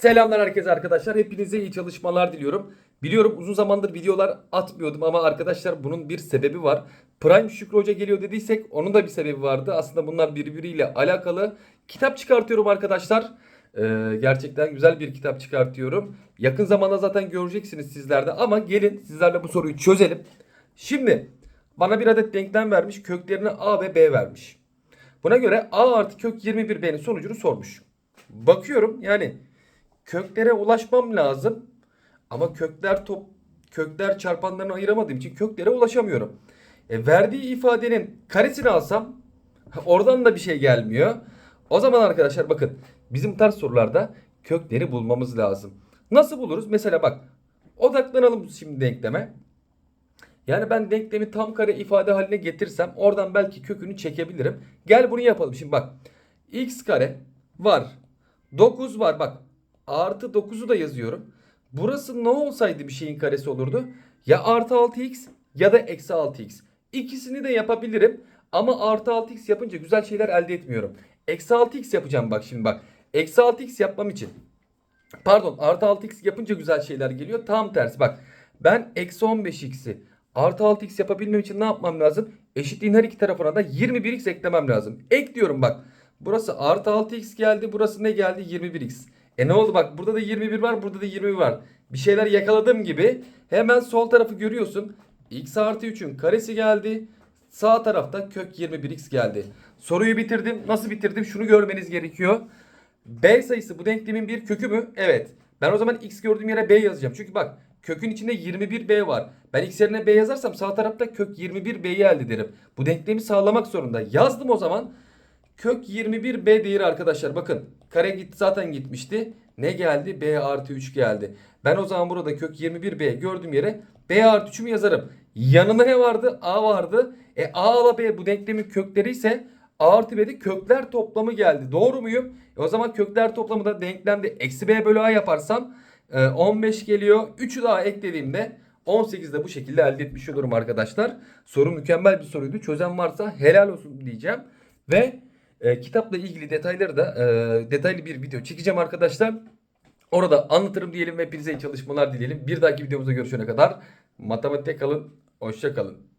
Selamlar herkese arkadaşlar. Hepinize iyi çalışmalar diliyorum. Biliyorum uzun zamandır videolar atmıyordum ama arkadaşlar bunun bir sebebi var. Prime Şükrü Hoca geliyor dediysek onun da bir sebebi vardı. Aslında bunlar birbiriyle alakalı. Kitap çıkartıyorum arkadaşlar. Ee, gerçekten güzel bir kitap çıkartıyorum. Yakın zamanda zaten göreceksiniz sizlerde ama gelin sizlerle bu soruyu çözelim. Şimdi bana bir adet denklem vermiş. Köklerine A ve B vermiş. Buna göre A artı kök 21B'nin sonucunu sormuş. Bakıyorum yani köklere ulaşmam lazım. Ama kökler top kökler çarpanlarını ayıramadığım için köklere ulaşamıyorum. E, verdiği ifadenin karesini alsam oradan da bir şey gelmiyor. O zaman arkadaşlar bakın bizim tarz sorularda kökleri bulmamız lazım. Nasıl buluruz? Mesela bak odaklanalım şimdi denkleme. Yani ben denklemi tam kare ifade haline getirsem oradan belki kökünü çekebilirim. Gel bunu yapalım. Şimdi bak x kare var. 9 var bak. Artı 9'u da yazıyorum. Burası ne olsaydı bir şeyin karesi olurdu? Ya artı 6x ya da eksi 6x. İkisini de yapabilirim. Ama artı 6x yapınca güzel şeyler elde etmiyorum. Eksi 6x yapacağım bak şimdi bak. Eksi 6x yapmam için. Pardon artı 6x yapınca güzel şeyler geliyor. Tam tersi bak. Ben eksi 15x'i artı 6x yapabilmem için ne yapmam lazım? Eşitliğin her iki tarafına da 21x eklemem lazım. Ekliyorum bak. Burası artı 6x geldi. Burası ne geldi? 21x. E ne oldu bak burada da 21 var burada da 20 var. Bir şeyler yakaladığım gibi hemen sol tarafı görüyorsun. x artı 3'ün karesi geldi. Sağ tarafta kök 21x geldi. Soruyu bitirdim. Nasıl bitirdim? Şunu görmeniz gerekiyor. B sayısı bu denklemin bir kökü mü? Evet. Ben o zaman x gördüğüm yere B yazacağım. Çünkü bak kökün içinde 21B var. Ben x yerine B yazarsam sağ tarafta kök 21B'yi elde ederim. Bu denklemi sağlamak zorunda. Yazdım o zaman. Kök 21B değeri arkadaşlar bakın. Kare gitti zaten gitmişti. Ne geldi? B artı 3 geldi. Ben o zaman burada kök 21B gördüğüm yere B artı 3'ümü yazarım. Yanına ne vardı? A vardı. E A ile B bu denklemin kökleri ise A artı B'de kökler toplamı geldi. Doğru muyum? E o zaman kökler toplamı da denklemde eksi B bölü A yaparsam e, 15 geliyor. 3'ü daha eklediğimde 18 de bu şekilde elde etmiş olurum arkadaşlar. Soru mükemmel bir soruydu. Çözen varsa helal olsun diyeceğim. Ve e, kitapla ilgili detayları da e, detaylı bir video çekeceğim arkadaşlar. Orada anlatırım diyelim ve hepinize iyi çalışmalar dileyelim. Bir dahaki videomuzda görüşene kadar matematikte kalın. Hoşça kalın.